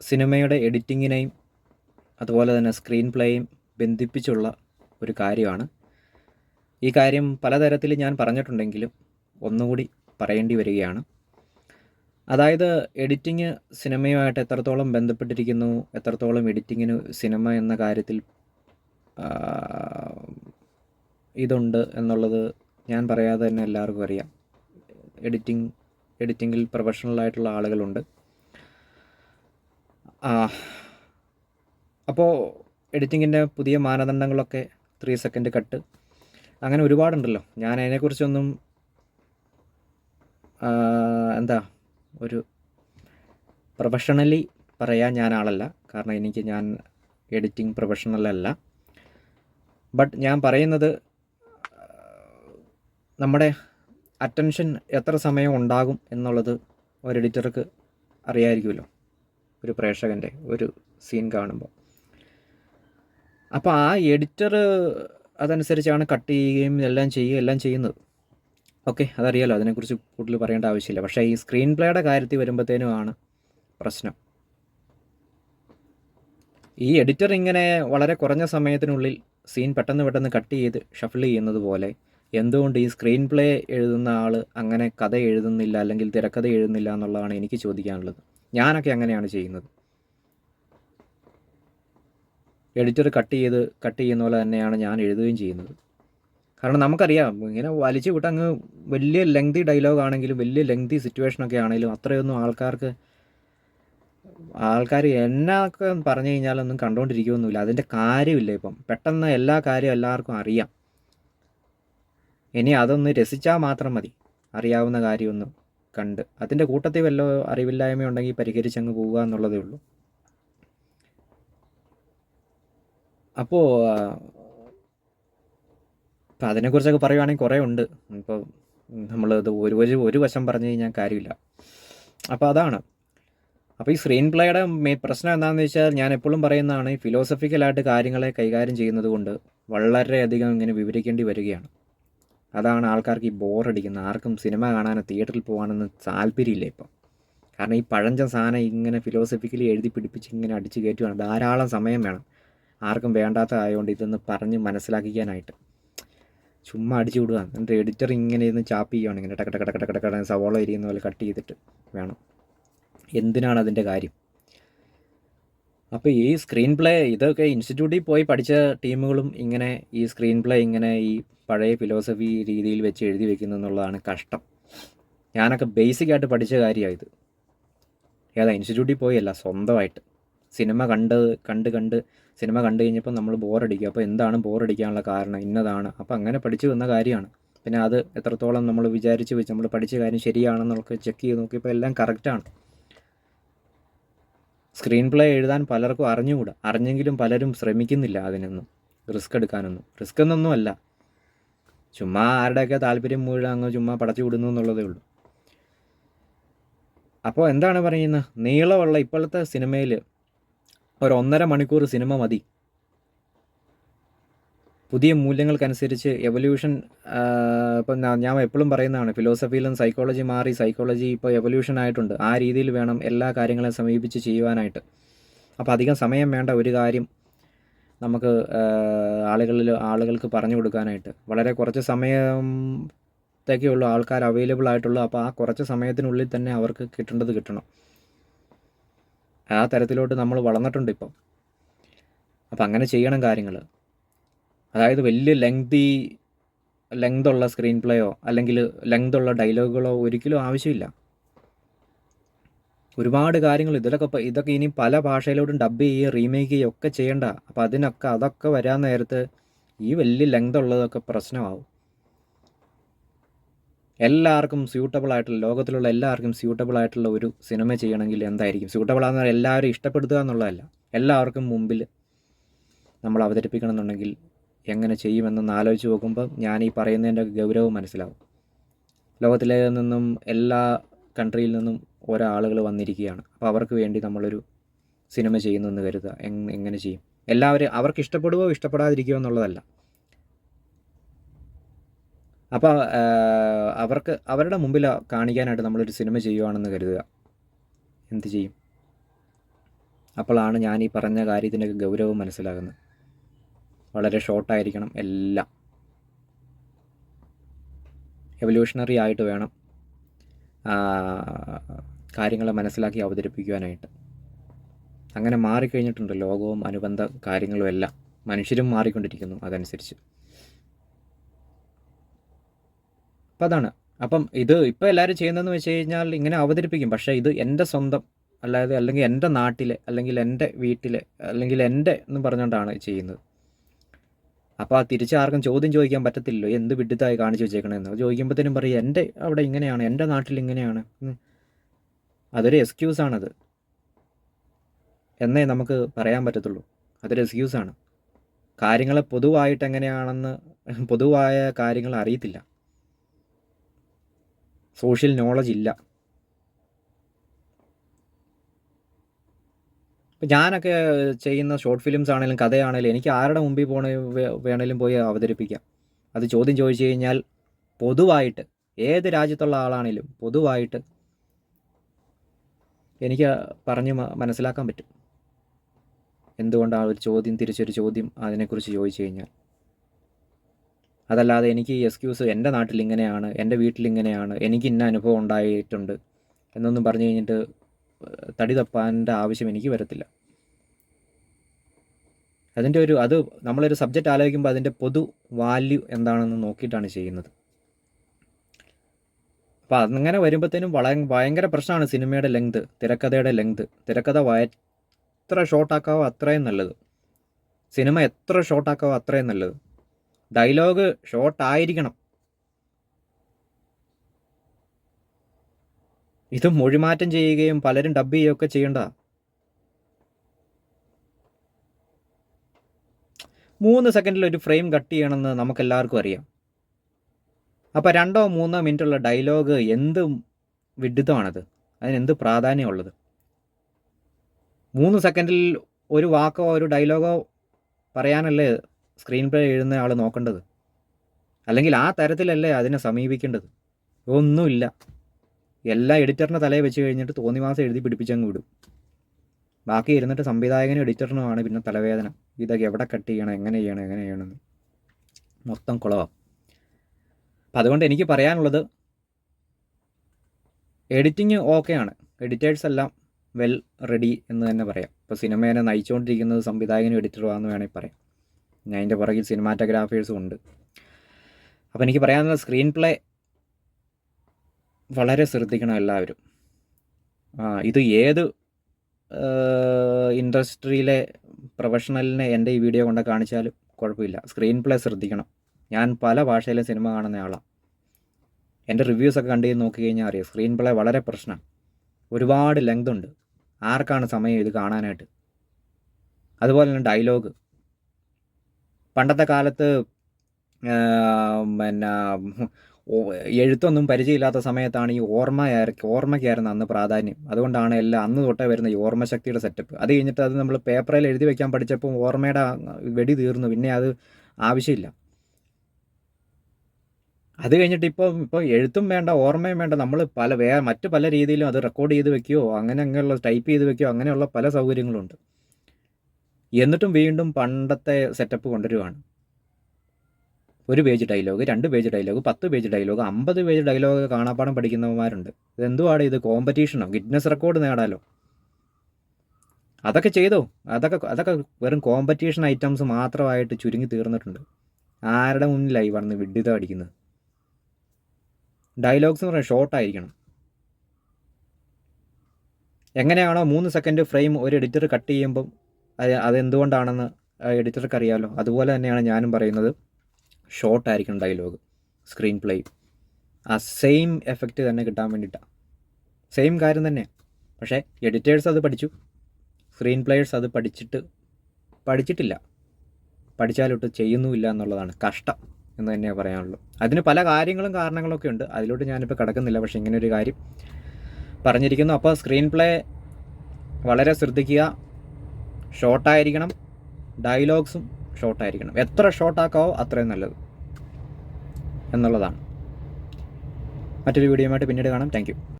സിനിമയുടെ എഡിറ്റിങ്ങിനെയും അതുപോലെ തന്നെ സ്ക്രീൻ പ്ലേയും ബന്ധിപ്പിച്ചുള്ള ഒരു കാര്യമാണ്. ഈ കാര്യം പലതരത്തിൽ ഞാൻ പറഞ്ഞിട്ടുണ്ടെങ്കിലും ഒന്നുകൂടി പറയേണ്ടി വരികയാണ്. അതായത് എഡിറ്റിങ് സിനിമയുമായിട്ട് എത്രത്തോളം ബന്ധപ്പെട്ടിരിക്കുന്നു എത്രത്തോളം എഡിറ്റിങ്ങിന് സിനിമ എന്ന കാര്യത്തിൽ ഇതുണ്ട് എന്നുള്ളത് ഞാൻ പറയാതെ തന്നെ എല്ലാവർക്കും അറിയാം. എഡിറ്റിംഗ് എഡിറ്റിങ്ങിൽ പ്രൊഫഷണൽ ആയിട്ടുള്ള ആളുകളുണ്ട്. അപ്പോൾ എഡിറ്റിങ്ങിന്റെ പുതിയ മാനദണ്ഡങ്ങളൊക്കെ ത്രീ സെക്കൻഡ് കട്ട് അങ്ങനെ ഒരുപാടുണ്ടല്ലോ. ഞാൻ അതിനെക്കുറിച്ചൊന്നും എന്താ ഒരു പ്രൊഫഷണലി പറയാൻ ഞാൻ ആളല്ല. കാരണം എനിക്ക് ഞാൻ എഡിറ്റിംഗ് പ്രൊഫഷണൽ അല്ല. ബട്ട് ഞാൻ പറയുന്നത് നമ്മുടെ അറ്റൻഷൻ എത്ര സമയം ഉണ്ടാകും എന്നുള്ളത് ഒരു എഡിറ്റർക്ക് അറിയാമായിരിക്കുമല്ലോ ഒരു പ്രേക്ഷകന്റെ ഒരു സീൻ കാണുമ്പോൾ. അപ്പോൾ ആ എഡിറ്റർ അതനുസരിച്ചാണ് കട്ട് ചെയ്യുകയും എല്ലാം ചെയ്യുകയും എല്ലാം ചെയ്യുന്നത്. ഓക്കെ അതറിയാലോ അതിനെക്കുറിച്ച് കൂടുതൽ പറയേണ്ട ആവശ്യമില്ല. പക്ഷേ ഈ സ്ക്രീൻ പ്ലേയുടെ കാര്യത്തിൽ വരുമ്പോഴത്തേനുമാണ് പ്രശ്നം. ഈ എഡിറ്റർ ഇങ്ങനെ വളരെ കുറഞ്ഞ സമയത്തിനുള്ളിൽ സീൻ പെട്ടെന്ന് പെട്ടെന്ന് കട്ട് ചെയ്ത് ഷഫിൾ ചെയ്യുന്നത് പോലെ എന്തുകൊണ്ട് ഈ സ്ക്രീൻ പ്ലേ എഴുതുന്ന ആൾ അങ്ങനെ കഥ എഴുതുന്നില്ല അല്ലെങ്കിൽ തിരക്കഥ എഴുതുന്നില്ല എന്നുള്ളതാണ് എനിക്ക് ചോദിക്കാനുള്ളത്. ഞാനൊക്കെ അങ്ങനെയാണ് ചെയ്യുന്നത്. എഡിറ്റർ കട്ട് ചെയ്ത് കട്ട് ചെയ്യുന്ന പോലെ തന്നെയാണ് ഞാൻ എഴുതുകയും ചെയ്യുന്നത്. കാരണം നമുക്കറിയാം ഇങ്ങനെ വലിച്ചു വിട്ട് അങ്ങ് വലിയ ലെങ്തി ഡയലോഗ് ആണെങ്കിലും വലിയ ലെങ്തി സിറ്റുവേഷനൊക്കെ ആണെങ്കിലും അത്രയൊന്നും ആൾക്കാർക്ക് ആൾക്കാർ എന്നൊക്കെ പറഞ്ഞു കഴിഞ്ഞാലൊന്നും കണ്ടുകൊണ്ടിരിക്കുകയൊന്നുമില്ല അതിന്റെ കാര്യമില്ല ഇപ്പം. പെട്ടെന്ന് എല്ലാ കാര്യവും എല്ലാവർക്കും അറിയാം. ഇനി അതൊന്ന് രസിച്ചാൽ മാത്രം മതി. അറിയാവുന്ന കാര്യമൊന്ന്. കണ്ട്. അതിന്റെ കൂട്ടത്തിൽ വല്ല അറിവില്ലായ്മ ഉണ്ടെങ്കിൽ പരിഹരിച്ചങ്ങ് പോവുക എന്നുള്ളതേ ഉള്ളൂ. അപ്പോൾ ഇപ്പം അതിനെക്കുറിച്ചൊക്കെ പറയുവാണെങ്കിൽ കുറേ ഉണ്ട്. ഇപ്പോൾ നമ്മൾ ഇത് ഒരു ഒരു ഒരു വശം പറഞ്ഞു കഴിഞ്ഞാൽ കാര്യമില്ല. അപ്പോൾ അതാണ്. അപ്പോൾ ഈ സ്ക്രീൻ പ്ലേയുടെ മെയിൻ പ്രശ്നം എന്താണെന്ന് വെച്ചാൽ ഞാൻ എപ്പോഴും പറയുന്നതാണ് ഫിലോസഫിക്കലായിട്ട് കാര്യങ്ങളെ കൈകാര്യം ചെയ്യുന്നത് കൊണ്ട് വളരെയധികം ഇങ്ങനെ വിവരിക്കേണ്ടി വരികയാണ്. അതാണ് ആൾക്കാർക്ക് ഈ ബോറടിക്കുന്നത്. ആർക്കും സിനിമ കാണാനോ തിയേറ്ററിൽ പോകാനൊന്നും താല്പര്യമില്ല ഇപ്പം. കാരണം ഈ പഴഞ്ച സാധനം ഇങ്ങനെ ഫിലോസഫിക്കലി എഴുതി പിടിപ്പിച്ച് ഇങ്ങനെ അടിച്ചു കയറ്റുകയാണ് ധാരാളം സമയം വേണം. ആർക്കും വേണ്ടാത്തതായതുകൊണ്ട് ഇതൊന്ന് പറഞ്ഞ് മനസ്സിലാക്കിക്കാനായിട്ട്. ചുമ്മാ അടിച്ചു വിടുക. എന്നിട്ട് എഡിറ്റർ ഇങ്ങനെ ഇരുന്ന് ചാപ്പ് ചെയ്യുകയാണ് ഇങ്ങനെ ടക്ക ടക്ക ടക്ക ടക്ക ടക്ക സവോള ഇരിക്കുന്ന പോലെ കട്ട് ചെയ്തിട്ട് വേണം. എന്തിനാണ് അതിന്റെ കാര്യം? അപ്പോൾ ഈ സ്ക്രീൻ പ്ലേ ഇതൊക്കെ ഇൻസ്റ്റിറ്റ്യൂട്ടിൽ പോയി പഠിച്ച ടീമുകളും ഇങ്ങനെ ഈ സ്ക്രീൻ പ്ലേ ഇങ്ങനെ ഈ പഴയ ഫിലോസഫി രീതിയിൽ വെച്ച് എഴുതി വെക്കുന്നു എന്നുള്ളതാണ് കഷ്ടം. ഞാനൊക്കെ ബേസിക് ആയിട്ട് പഠിച്ച ഇത്. ഏതാ ഇൻസ്റ്റിറ്റ്യൂട്ടിൽ പോയല്ല സ്വന്തമായിട്ട്. സിനിമ കണ്ട് കണ്ട് കണ്ട് സിനിമ കണ്ടു കഴിഞ്ഞപ്പോൾ നമ്മൾ ബോറടിക്കും അപ്പോൾ എന്താണ് ബോറടിക്കാനുള്ള കാരണം? ഇന്നതാണ്. അപ്പോൾ അങ്ങനെ പഠിച്ചു വന്ന കാര്യമാണ്. പിന്നെ അത് എത്രത്തോളം നമ്മൾ വിചാരിച്ച് വെച്ച് നമ്മൾ പഠിച്ച കാര്യം ശരിയാണെന്നൊക്കെ ചെക്ക് ചെയ്ത് നോക്കിയപ്പോൾ എല്ലാം കറക്റ്റാണ് സ്ക്രീൻ പ്ലേ എഴുതാൻ പലർക്കും അറിഞ്ഞുകൂടാ. അറിഞ്ഞെങ്കിലും പലരും ശ്രമിക്കുന്നില്ല അതിനൊന്നും. റിസ്ക് എടുക്കാനൊന്നും. റിസ്ക് എന്നൊന്നും അല്ല. ചുമ്മാ ആരുടെയൊക്കെ താല്പര്യം മുഴുവൻ അങ്ങ് ചുമ്മാ പടച്ചു വിടുന്നു എന്നുള്ളതേ ഉള്ളൂ. അപ്പോൾ എന്താണ് പറയുന്നത്? നീളമുള്ള ഇപ്പോഴത്തെ സിനിമയിൽ ഒരു ഒന്നര മണിക്കൂർ സിനിമ മതി. പുതിയ മൂല്യങ്ങൾക്കനുസരിച്ച് എവല്യൂഷൻ ഇപ്പം ഞാൻ- എപ്പോഴും പറയുന്നതാണ് ഫിലോസഫിയിലും സൈക്കോളജി മാറി സൈക്കോളജി ഇപ്പോൾ എവല്യൂഷൻ ആയിട്ടുണ്ട്. ആ രീതിയിൽ വേണം എല്ലാ കാര്യങ്ങളെയും സമീപിച്ച് ചെയ്യുവാനായിട്ട്. അപ്പോൾ അധികം സമയം വേണ്ട ഒരു കാര്യം നമുക്ക് ആളുകളിൽ ആളുകൾക്ക് പറഞ്ഞു കൊടുക്കാനായിട്ട്. വളരെ കുറച്ച് സമയത്തേക്കേ ഉള്ളൂ ആൾക്കാർ അവൈലബിൾ ആയിട്ടുള്ളൂ. അപ്പോൾ ആ കുറച്ച് സമയത്തിനുള്ളിൽ തന്നെ അവർക്ക് കിട്ടേണ്ടത് കിട്ടണം. ആ തരത്തിലോട്ട് നമ്മൾ വളർന്നിട്ടുണ്ട് ഇപ്പം. അപ്പം അങ്ങനെ ചെയ്യണം കാര്യങ്ങൾ അതായത് വലിയ ലെങ്തി ലെങ്തുള്ള സ്ക്രീൻ പ്ലേയോ അല്ലെങ്കിൽ ലെങ്തുള്ള ഡയലോഗുകളോ ഒരിക്കലും ആവശ്യമില്ല. ഒരുപാട് കാര്യങ്ങൾ ഇതിലൊക്കെ ഇതൊക്കെ ഇനി പല ഭാഷയിലോട്ടും ഡബ് ചെയ്യുകയും റീമേക്ക് ചെയ്യുകയും ഒക്കെ ചെയ്യണ്ട. അപ്പോൾ അതിനൊക്കെ അതൊക്കെ വരാൻ നേരത്ത് ഈ വലിയ ലെങ്ത് ഉള്ളതൊക്കെ പ്രശ്നമാവും. എല്ലാവർക്കും സ്യൂട്ടബിൾ ആയിട്ടുള്ള ലോകത്തിലുള്ള എല്ലാവർക്കും സ്യൂട്ടബിൾ ആയിട്ടുള്ള ഒരു സിനിമ ചെയ്യണമെങ്കിൽ എന്തായിരിക്കും? സ്യൂട്ടബിൾ ആണെന്ന് എല്ലാവരും ഇഷ്ടപ്പെടുത്തുക എന്നുള്ളതല്ല. എല്ലാവർക്കും മുമ്പിൽ നമ്മൾ അവതരിപ്പിക്കണം എന്നുണ്ടെങ്കിൽ എങ്ങനെ ചെയ്യുമെന്നൊന്ന് ആലോചിച്ച് നോക്കുമ്പോൾ ഞാൻ ഈ പറയുന്നതിന്റെ ഗൗരവം മനസ്സിലാവും. ലോകത്തിലെ നിന്നും എല്ലാ കൺട്രിയിൽ നിന്നും ഓരോ ആളുകൾ വന്നിരിക്കുകയാണ്. അപ്പോൾ അവർക്ക് വേണ്ടി നമ്മളൊരു സിനിമ ചെയ്യുന്നെന്ന് കരുതുക. എങ് എങ്ങനെ ചെയ്യും? എല്ലാവരും അവർക്ക് ഇഷ്ടപ്പെടുവോ ഇഷ്ടപ്പെടാതിരിക്കുകയോ എന്നുള്ളതല്ല. അപ്പോൾ അവർക്ക് അവരുടെ മുമ്പിൽ കാണിക്കാനായിട്ട് നമ്മളൊരു സിനിമ ചെയ്യുവാണെന്ന് കരുതുക. എന്ത് ചെയ്യും? അപ്പോഴാണ് ഞാൻ ഈ പറഞ്ഞ കാര്യത്തിന്റെ ഗൗരവം മനസ്സിലാകുന്നത്. വളരെ ഷോർട്ടായിരിക്കണം എല്ലാം. എവല്യൂഷണറി ആയിട്ട് വേണം കാര്യങ്ങളെ മനസ്സിലാക്കി അവതരിപ്പിക്കുവാനായിട്ട്. അങ്ങനെ മാറിക്കഴിഞ്ഞിട്ടുണ്ട് ലോകവും അനുബന്ധ കാര്യങ്ങളും എല്ലാം. മനുഷ്യരും മാറിക്കൊണ്ടിരിക്കുന്നു അതനുസരിച്ച്. അപ്പം അതാണ്. അപ്പം ഇത് ഇപ്പോൾ എല്ലാവരും ചെയ്യുന്നതെന്ന് വെച്ച് കഴിഞ്ഞാൽ ഇങ്ങനെ അവതരിപ്പിക്കും. പക്ഷേ ഇത് എന്റെ സ്വന്തം അല്ലാതെ അല്ലെങ്കിൽ എന്റെ നാട്ടിലെ അല്ലെങ്കിൽ എന്റെ വീട്ടിലെ അല്ലെങ്കിൽ എന്റെ എന്ന് പറഞ്ഞുകൊണ്ടാണ് ചെയ്യുന്നത്. അപ്പോൾ ആ തിരിച്ച് ആർക്കും ചോദ്യം ചോദിക്കാൻ പറ്റത്തില്ലല്ലോ എന്ത് വിഡിത്തായി കാണിച്ചു വെച്ചേക്കണമെന്ന് ചോദിക്കുമ്പോഴത്തേനും പറയും എന്റെ അവിടെ ഇങ്ങനെയാണ് എന്റെ നാട്ടിൽ ഇങ്ങനെയാണ്. അതൊരു എക്സ്ക്യൂസാണത് എന്നേ നമുക്ക് പറയാൻ പറ്റത്തുള്ളൂ. അതൊരു എക്സ്ക്യൂസാണ് കാര്യങ്ങൾ പൊതുവായിട്ട് എങ്ങനെയാണെന്ന് പൊതുവായ കാര്യങ്ങൾ അറിയത്തില്ല. സോഷ്യൽ നോളജ് ഇല്ല. ഇപ്പം ഞാനൊക്കെ ചെയ്യുന്ന ഷോർട്ട് ഫിലിംസ് ആണെങ്കിലും കഥയാണെങ്കിലും എനിക്ക് ആരുടെ മുമ്പിൽ പോണ വേണേലും പോയി അവതരിപ്പിക്കാം. അത് ചോദ്യം ചോദിച്ചു കഴിഞ്ഞാൽ പൊതുവായിട്ട് ഏത് രാജ്യത്തുള്ള ആളാണെങ്കിലും പൊതുവായിട്ട് എനിക്ക് പറഞ്ഞ് മനസ്സിലാക്കാൻ പറ്റും. എന്തുകൊണ്ടാണ് ഒരു ചോദ്യം തിരിച്ചൊരു ചോദ്യം അതിനെക്കുറിച്ച് ചോദിച്ചു കഴിഞ്ഞാൽ? അതല്ലാതെ എനിക്ക് എക്സ്ക്യൂസ് എന്റെ നാട്ടിൽ ഇങ്ങനെയാണ് എന്റെ വീട്ടിൽ ഇങ്ങനെയാണ് എനിക്ക് ഇന്ന അനുഭവം ഉണ്ടായിട്ടുണ്ട് എന്നൊന്നും പറഞ്ഞു കഴിഞ്ഞിട്ട് തടി തപ്പാന്റെ ആവശ്യം എനിക്ക് വരത്തില്ല. അതിന്റെ ഒരു അത് നമ്മളൊരു സബ്ജക്റ്റ് ആലോചിക്കുമ്പോൾ അതിന്റെ പൊതു വാല്യൂ എന്താണെന്ന് നോക്കിയിട്ടാണ് ചെയ്യുന്നത്. അപ്പോൾ അങ്ങനെ വരുമ്പോഴത്തേനും വള ഭയങ്കര പ്രശ്നമാണ് സിനിമയുടെ ലെങ്ത് തിരക്കഥയുടെ ലെങ്ത്. തിരക്കഥ എത്ര ഷോർട്ടാക്കാവോ അത്രയും നല്ലത്. സിനിമ എത്ര ഷോർട്ടാക്കാവോ അത്രയും നല്ലത്. ഡയലോഗ് ഷോർട്ടായിരിക്കണം ഇത് മൊഴിമാറ്റം ചെയ്യുകയും പലരും ഡബ് ചെയ്യുകയൊക്കെ ചെയ്യണ്ട. മൂന്ന് സെക്കൻഡിൽ ഒരു ഫ്രെയിം കട്ട് ചെയ്യണമെന്ന് നമുക്കെല്ലാവർക്കും അറിയാം. അപ്പോൾ രണ്ടോ മൂന്നോ മിനിറ്റുള്ള ഡയലോഗ് എന്ത് വിഡിത്തമാണത്? അതിനെന്ത് പ്രാധാന്യമുള്ളത്? മൂന്ന് സെക്കൻഡിൽ ഒരു വാക്കോ ഒരു ഡയലോഗോ പറയാനല്ലേ സ്ക്രീൻ പ്ലേ എഴുതുന്ന ആൾ നോക്കേണ്ടത്? അല്ലെങ്കിൽ ആ തരത്തിലല്ലേ അതിനെ സമീപിക്കേണ്ടത്? ഒന്നുമില്ല. എല്ലാ എഡിറ്ററിന്റെ തലയെ വെച്ച് കഴിഞ്ഞിട്ട് തോന്നിവാസം എഴുതി പിടിപ്പിച്ചങ്ങ് വിടും. ബാക്കി ഇരുന്നിട്ട് സംവിധായകനും എഡിറ്ററിനുമാണ് പിന്നെ തലവേദന. ഇതൊക്കെ എവിടെ കട്ട് ചെയ്യണം എങ്ങനെ ചെയ്യണം എങ്ങനെ ചെയ്യണമെന്ന്. മൊത്തം കുളവാണ് അപ്പം അതുകൊണ്ട് എനിക്ക് പറയാനുള്ളത് എഡിറ്റിങ് ഓക്കെയാണ് എഡിറ്റേഴ്സ് എല്ലാം വെൽ റെഡി എന്ന് തന്നെ പറയാം. ഇപ്പോൾ സിനിമേനെ നയിച്ചുകൊണ്ടിരിക്കുന്നത് സംവിധായകനും എഡിറ്ററുമാണെന്ന് വേണമെങ്കിൽ പറയാം. ഞാൻ അതിന്റെ പുറകിൽ സിനിമാറ്റോഗ്രാഫേഴ്സും ഉണ്ട്. അപ്പോൾ എനിക്ക് പറയാനുള്ള സ്ക്രീൻ പ്ലേ വളരെ ശ്രദ്ധിക്കണം എല്ലാവരും. ഇത് ഏത് ഇൻഡസ്ട്രിയിലെ പ്രൊഫഷണലിനെ എന്റെ ഈ വീഡിയോ കൊണ്ട് കാണിച്ചാലും കുഴപ്പമില്ല. സ്ക്രീൻ പ്ലേ ശ്രദ്ധിക്കണം. ഞാൻ പല ഭാഷയിലെ സിനിമ കാണുന്ന ആളാണ് എന്റെ റിവ്യൂസൊക്കെ കണ്ടു നോക്കി കഴിഞ്ഞാൽ അറിയാം. സ്ക്രീൻ പ്ലേ വളരെ പ്രശ്നമാണ് ഒരുപാട് ലെങ്ത് ഉണ്ട്. ആർക്കാണ് സമയം ഇത് കാണാനായിട്ട്? അതുപോലെ തന്നെ ഡയലോഗ് പണ്ടത്തെ കാലത്ത് പിന്നെ എഴുത്തൊന്നും പരിചയമില്ലാത്ത സമയത്താണ് ഈ ഓർമ്മ ഓർമ്മയ്ക്കായിരുന്നു അന്ന് പ്രാധാന്യം. അതുകൊണ്ടാണ് എല്ലാം അന്ന് തൊട്ടേ വരുന്ന ഈ ഓർമ്മശക്തിയുടെ സെറ്റപ്പ് അത് കഴിഞ്ഞിട്ട് അത് നമ്മൾ പേപ്പറിൽ എഴുതി വെക്കാൻ പഠിച്ചപ്പോൾ ഓർമ്മയുടെ വെടി തീർന്നു. പിന്നെ അത് ആവശ്യമില്ല. അത് കഴിഞ്ഞിട്ട് ഇപ്പോൾ ഇപ്പോൾ എഴുത്തും വേണ്ട ഓർമ്മയും വേണ്ട. നമ്മൾ പല വേ മറ്റു പല രീതിയിലും അത് റെക്കോർഡ് ചെയ്ത് വെക്കുകയോ അങ്ങനെ അങ്ങനെയുള്ള ടൈപ്പ് ചെയ്ത് വെക്കുകയോ അങ്ങനെയുള്ള പല സൗകര്യങ്ങളുണ്ട്. എന്നിട്ടും വീണ്ടും പണ്ടത്തെ സെറ്റപ്പ് കൊണ്ടുവരുവാണ്. ഒരു പേജ് ഡയലോഗ് രണ്ട് പേജ് ഡയലോഗ് പത്ത് പേജ് ഡയലോഗ് അമ്പത് പേജ് ഡയലോഗ് കാണാപ്പാടം പഠിക്കുന്നവന്മാരുണ്ട്. ഇതെന്തുവാണ് ഇത് കോമ്പറ്റീഷനോ ഗിറ്റ്നസ് റെക്കോർഡ് നേടാലോ? അതൊക്കെ ചെയ്തോ? അതൊക്കെ അതൊക്കെ വെറും കോമ്പറ്റീഷൻ ഐറ്റംസ് മാത്രമായിട്ട് ചുരുങ്ങി തീർന്നിട്ടുണ്ട്. ആരുടെ മുന്നിലായി വന്ന് വിഡിത അടിക്കുന്നത്? ഡയലോഗ്സ് എന്ന് പറയുന്നത് ഷോർട്ടായിരിക്കണം എങ്ങനെയാണോ മൂന്ന് സെക്കൻഡ് ഫ്രെയിം ഒരു എഡിറ്റർ കട്ട് ചെയ്യുമ്പം അത് അതെന്തുകൊണ്ടാണെന്ന് എഡിറ്റർക്ക് അറിയാമല്ലോ അതുപോലെ തന്നെയാണ് ഞാനും പറയുന്നത്. ഷോർട്ടായിരിക്കണം ഡയലോഗ് സ്ക്രീൻ പ്ലേ ആ സെയിം എഫക്റ്റ് തന്നെ കിട്ടാൻ വേണ്ടിയിട്ടാണ് സെയിം കാര്യം തന്നെ. പക്ഷേ എഡിറ്റേഴ്സ് അത് പഠിച്ചു. സ്ക്രീൻ പ്ലേയേഴ്സ് അത് പഠിച്ചിട്ട് പഠിച്ചിട്ടില്ല. പഠിച്ചാലൊട്ട് ചെയ്യുന്നുമില്ല എന്നുള്ളതാണ് കഷ്ടം എന്ന് തന്നെ പറയാനുള്ളൂ. അതിന് പല കാര്യങ്ങളും കാരണങ്ങളൊക്കെ ഉണ്ട്. അതിലോട്ട് ഞാനിപ്പോൾ കിടക്കുന്നില്ല. പക്ഷേ ഇങ്ങനെ ഒരു കാര്യം പറഞ്ഞിരിക്കുന്നു. അപ്പോൾ സ്ക്രീൻ പ്ലേ വളരെ ശ്രദ്ധിക്കുക. ഷോർട്ടായിരിക്കണം ഡയലോഗ്സും ഷോർട്ടായിരിക്കണം എത്ര ഷോർട്ടാക്കാവോ അത്രയും നല്ലത് എന്നുള്ളതാണ്. മറ്റൊരു വീഡിയോ ആയിട്ട് പിന്നീട് കാണാം. താങ്ക്